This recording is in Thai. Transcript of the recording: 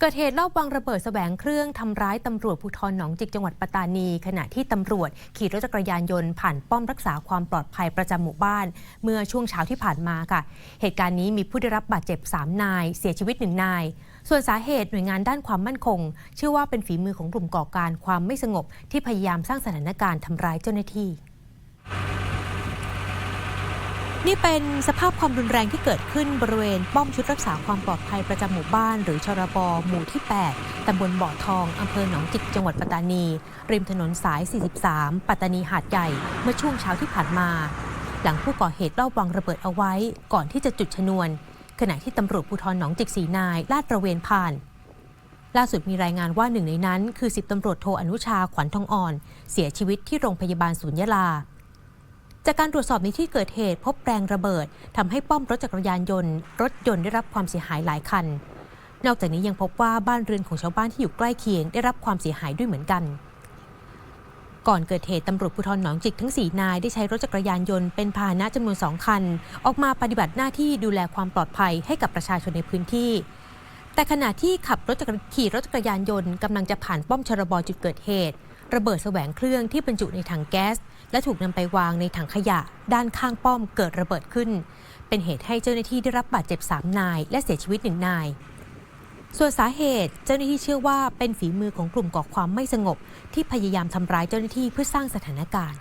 เกิดเหตุรอบวางระเบิดแสวงเครื่องทำร้ายตำรวจภูธรหนองจิกจังหวัดปัตตานี ขณะที่ตำรวจขี่รถจักรยานยนต์ผ่านป้อมรักษาความปลอดภัยประจำหมู่บ้าน เมื่อช่วงเช้าที่ผ่านมาค่ะ เหตุการณ์นี้มีผู้ได้รับบาดเจ็บ 3 นาย เสียชีวิตหนึ่งนาย ส่วนสาเหตุหน่วยงานด้านความมั่นคง เชื่อว่าเป็นฝีมือของกลุ่มก่อการความไม่สงบที่พยายามสร้างสถานการณ์ทำร้ายเจ้าหน้าที่ นี่เป็นสภาพความรุนแรงที่เกิดขึ้นบริเวณป้อมชุดรักษาความปลอดภัยประจำหมู่บ้าน หรือชรบหมู่ที่ 8 ตำบลบ่อทอง อำเภอหนองจิก จังหวัดปัตตานี ริมถนนสาย 43 ปัตตานีหาดใหญ่ เมื่อช่วงเช้าที่ผ่านมา หลังผู้ก่อเหตุลอบวางระเบิดเอาไว้ ก่อนที่จะจุดชนวน ขณะที่ตำรวจภูธรหนองจิกสีนาย ลาดตระเวนผ่านล่าสุดมีรายงานว่าหนึ่งในนั้น คือสิบตำรวจโทอนุชาขวัญทองอ่อน เสียชีวิตที่โรงพยาบาลศูนย์ยะลา จากการตรวจสอบในที่เกิดเหตุพบแรงระเบิดทำให้ป้อมรถจักรยานยนต์ รถยนต์ได้รับความเสียหายหลายคัน นอกจากนี้ยังพบว่าบ้านเรือนของชาวบ้านที่อยู่ใกล้เคียงได้รับความเสียหายด้วยเหมือนกัน ก่อนเกิดเหตุตำรวจภูธรหนองจิกทั้ง 4 นายได้ใช้รถจักรยานยนต์เป็นพาหนะจำนวน 2 คัน ออกมาปฏิบัติหน้าที่ดูแลความปลอดภัยให้กับประชาชนในพื้นที่แต่ขณะที่ขับรถจักรขี่รถจักรยานยนต์กำลังจะผ่านป้อมชรบจุดเกิดเหตุ ระเบิดแสวงเครื่องที่บรรจุในถังแก๊ส และถูกนำไปวางในถังขยะ ด้านข้างป้อมเกิดระเบิดขึ้น เป็นเหตุให้เจ้าหน้าที่ได้รับบาดเจ็บ 3 นาย และเสียชีวิตหนึ่งนาย ส่วนสาเหตุเจ้าหน้าที่เชื่อว่าเป็นฝีมือของกลุ่มก่อความไม่สงบ ที่พยายามทำร้ายเจ้าหน้าที่เพื่อสร้างสถานการณ์